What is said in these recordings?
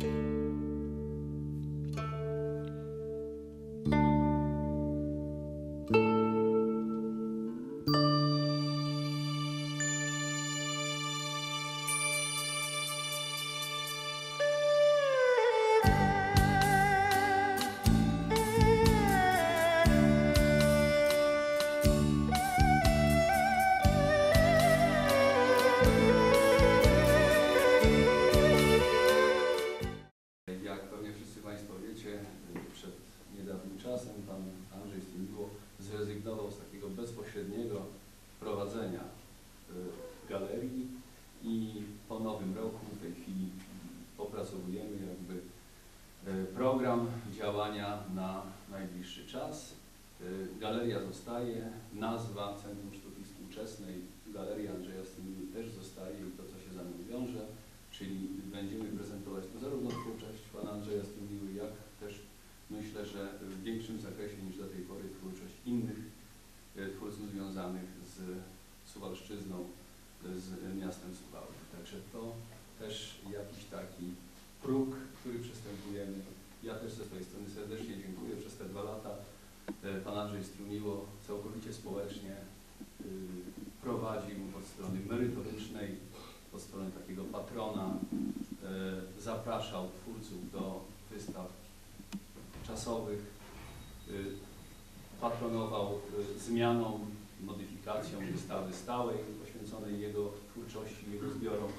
Jak na najbliższy czas. Y, Galeria zostaje, nazwa Centrum Sztuki Współczesnej Galeria Andrzeja Stimiły też zostaje i to, co się za nią wiąże, czyli będziemy prezentować tu zarówno twórczość pana Andrzeja Strumiły, jak też myślę, że w większym zakresie niż do tej pory twórczość innych e, twórców związanych z Suwalszczyzną, z miastem Suwały. Także to też jakiś taki próg, który przystępujemy. Ja też ze swojej strony serdecznie dziękuję. Przez te dwa lata e, pan Andrzej Strumiło całkowicie społecznie y, prowadził od strony merytorycznej, od strony takiego patrona, e, zapraszał twórców do wystaw czasowych, y, patronował y, zmianą, modyfikacją wystawy stałej poświęconej jego twórczości, jego zbiorom.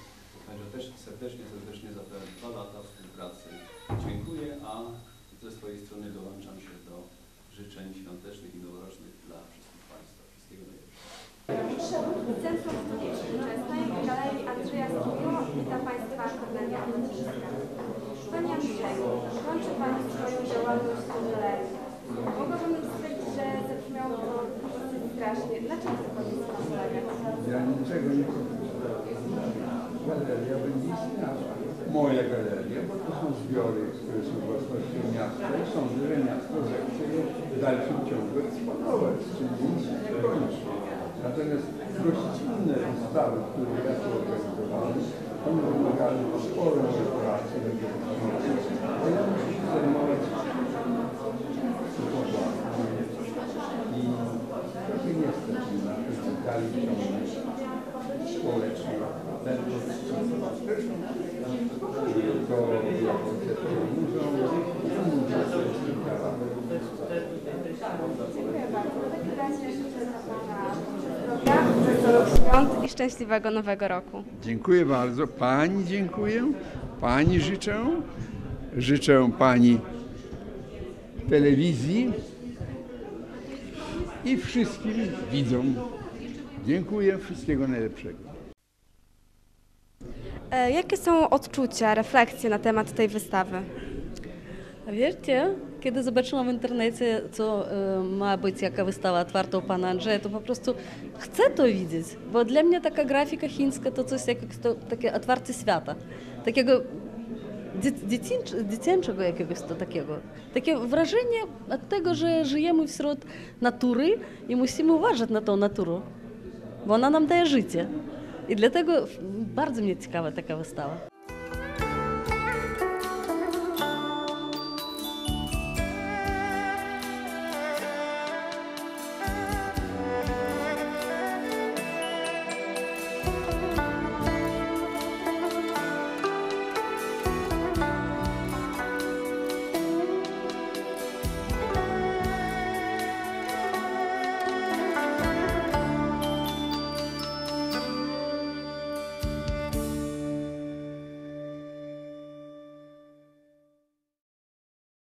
Także też serdecznie, serdecznie za te dwa lata współpracy dziękuję, a ze swojej strony dołączam się do życzeń świątecznych i noworocznych dla wszystkich Państwa. Wszystkiego najlepszego. Centrum Sztuki Współczesnej Galerii Strumiło witam Państwa Kornelia Andrzejska. Panie Andrzeju, kończy Pan swoją działalność w galerii. Mogłabym stwierdzić, że zabrzmiało to strasznie. Dlaczego to Pan jest Ja niczego nie powiedziałem. Galeria będzie istniała. Moja galeria, bo to są zbiory, które są własnością miasta i sądzę, że miasto zechce je w dalszym ciągu eksponować, czyli nic nie kończy. Natomiast gościnne wystawy, które ja tu organizowałem, one wymagały sporą pracy, bo ja muszę się zajmować i trochę nie stać na dalej ciągnąć ten proces. To ja koncepcję muzeum, muzeum jest tym Dziękuję bardzo. W takim razie życzę dla Pana zdrowia, wesołych świąt i szczęśliwego nowego roku. Dziękuję bardzo. Pani dziękuję. Pani życzę. Życzę Pani telewizji i wszystkim widzom. Dziękuję. Wszystkiego najlepszego. E, Jakie są odczucia, refleksje na temat tej wystawy? Wiercie, kiedy zobaczyłam w internecie, co e, ma być, jaka wystawa otwarta u pana Andrzeja, to po prostu chcę to widzieć, bo dla mnie taka grafika chińska to coś jak to, takie otwarcie świata, takiego dzie- dziecięc- dziecięczego jakiegoś to takiego. Takie wrażenie od tego, że żyjemy wśród natury i musimy uważać na tą naturę, bo ona nam daje życie. I dlatego bardzo mnie ciekawa taka wystawa.